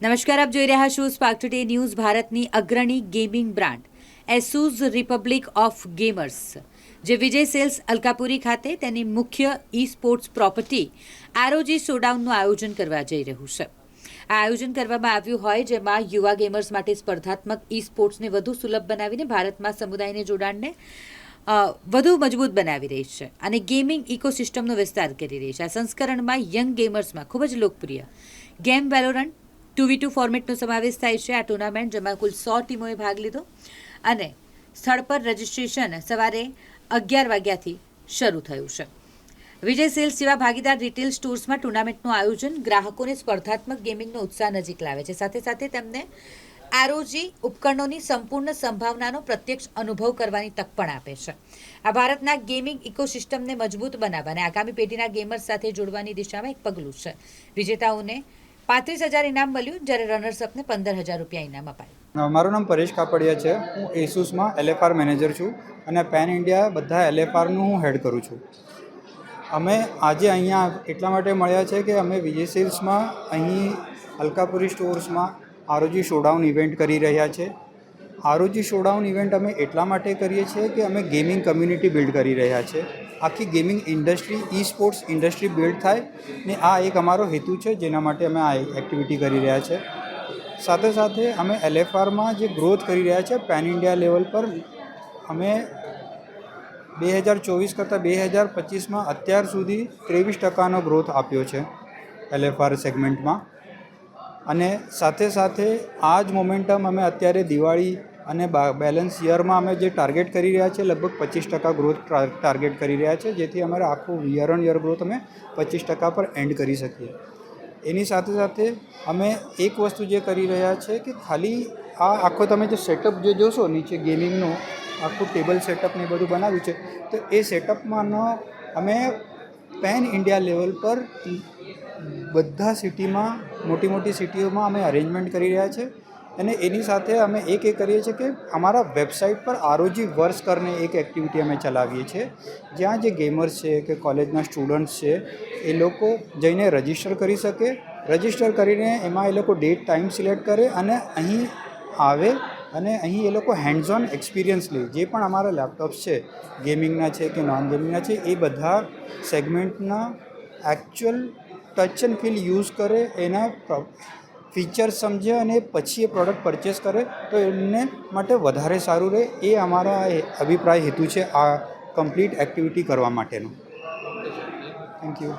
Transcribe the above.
નમસ્કાર, આપ જોઈ રહ્યા છો સ્પાર્ક ટુડે ન્યૂઝ ભારતની અગ્રણી gaming brand Asus Republic of Gamers જે વિજય સેલ્સ અલકાપુરી ખાતે તેની મુખ્ય ઈ સ્પોર્ટ્સ પ્રોપર્ટી આરોજી શોડાઉનનું આયોજન કરવા જઈ રહ્યું છે. આ આયોજન કરવામાં આવ્યું હોય, જેમાં યુવા ગેમર્સ માટે સ્પર્ધાત્મક ઈ સ્પોર્ટ્સને વધુ સુલભ બનાવીને ભારતમાં સમુદાયને જોડાણને વધુ મજબૂત બનાવી રહી છે અને ગેમિંગ ઇકોસિસ્ટમનો વિસ્તાર કરી રહી છે. આ સંસ્કરણમાં યંગ ગેમર્સમાં ખૂબ જ લોકપ્રિય. Game Valorant two v two ફોર્મેટનો સમાવેશ થાય છે આ ટુર્નામેન્ટ, જેમાં કુલ સો ટીમોએ ભાગ લીધો. અને સ્થળ પર રજિસ્ટ્રેશન સવારે અગિયાર વાગ્યાથી શરૂ થયું છે. વિજય સેલ્સ જેવા ભાગીદાર રિટેલ સ્ટોર્સમાં ટુર્નામેન્ટનું આયોજન ગ્રાહકોને સ્પર્ધાત્મક ગેમિંગનો ઉત્સાહ નજીક લાવે છે. સાથે સાથે તેમને આરોજી ઉપકરણોની સંપૂર્ણ સંભાવનાનો પ્રત્યક્ષ અનુભવ કરવાની તક પણ આપે છે. આ ભારતના ગેમિંગ ઇકોસિસ્ટમને મજબૂત બનાવવા અને આગામી પેઢીના ગેમર્સ સાથે જોડવાની દિશામાં એક પગલું છે. વિજેતાઓને પાંત્રીસ હજાર ઇનામ મળ્યું જ્યારે રનર્સઅપને પંદર હજાર રૂપિયા ઇનામ અપાયું. મારું નામ પરેશ કાપડિયા છે. હું એસુસમાં એલએફઆર મેનેજર છું અને પેન ઇન્ડિયા બધા એલએફઆરનું હું હેડ કરું છું. અમે આજે અહીંયા એટલા માટે મળ્યા છે કે અમે વિજય સેલ્સમાં અહીં અલકાપુરી સ્ટોર્સમાં આરોજી શોડાઉન ઇવેન્ટ કરી રહ્યા છે. આરોજી શોડાઉન ઇવેન્ટ અમે એટલા માટે કરીએ છીએ કે અમે ગેમિંગ કમ્યુનિટી બિલ્ડ કરી રહ્યા છે. આખી gaming industry esports industry build થાય ને આ એક અમારો હેતુ છે જેના માટે અમે આ એક્ટિવિટી કરી રહ્યા છે. સાથે સાથે અમે એલએફઆરમાં જે ગ્રોથ કરી રહ્યા છે પેન ઇન્ડિયા લેવલ પર, અમે બે હજાર ચોવીસ કરતાં બે હજાર પચીસમાં અત્યાર સુધી ત્રેવીસ ટકાનો ગ્રોથ આપ્યો છે એલએફઆર સેગમેન્ટમાં. અને સાથે સાથે આ જ મોમેન્ટમ અમે અત્યારે દિવાળી અને બેલેન્સ યરમાં અમે જે ટાર્ગેટ કરી રહ્યા છે, લગભગ પચીસ ટકા ગ્રોથ ટાર્ગેટ કરી રહ્યા છે, જેથી અમારે આખું યર ઓન યર ગ્રોથ અમે પચીસ ટકા પર એન્ડ કરી શકીએ. એની સાથે સાથે અમે એક વસ્તુ જે કરી રહ્યા છે કે ખાલી આ આખો તમે જે સેટઅપ જે જોશો, નીચે ગેમિંગનું આખું ટેબલ સેટઅપ ને બધું બનાવ્યું છે, તો એ સેટઅપમાં અમે પેન ઇન્ડિયા લેવલ પર બધા સિટીમાં મોટી મોટી સિટીઓમાં અમે અરેન્જમેન્ટ કરી રહ્યા છે. અને એની સાથે અમે એક એ કરીએ છીએ કે અમારા વેબસાઇટ પર આરોજી વર્ષ કરીને એક એક્ટિવિટી અમે ચલાવીએ છીએ. જ્યાં જે ગેમર્સ છે કે કોલેજના સ્ટુડન્ટ્સ છે, એ લોકો જઈને રજિસ્ટર કરી શકે. રજિસ્ટર કરીને એમાં એ લોકો ડેટ ટાઈમ સિલેક્ટ કરે અને અહીં આવે અને અહીં એ લોકો હેન્ડ્સ ઓન એક્સપિરિયન્સ લે. જે પણ અમારા લેપટોપ્સ છે ગેમિંગના છે કે નોન ગેમિંગના છે, એ બધા સેગમેન્ટના actual touch and feel use કરે એના ફીચર્સ સમજે અને પછી એ પ્રોડક્ટ પરચેસ કરે, તો એમને માટે વધારે સારું રહે એ અમારા અભિપ્રાય હેતુ છે આ કમ્પ્લીટ એક્ટિવિટી કરવા માટેનો. Thank you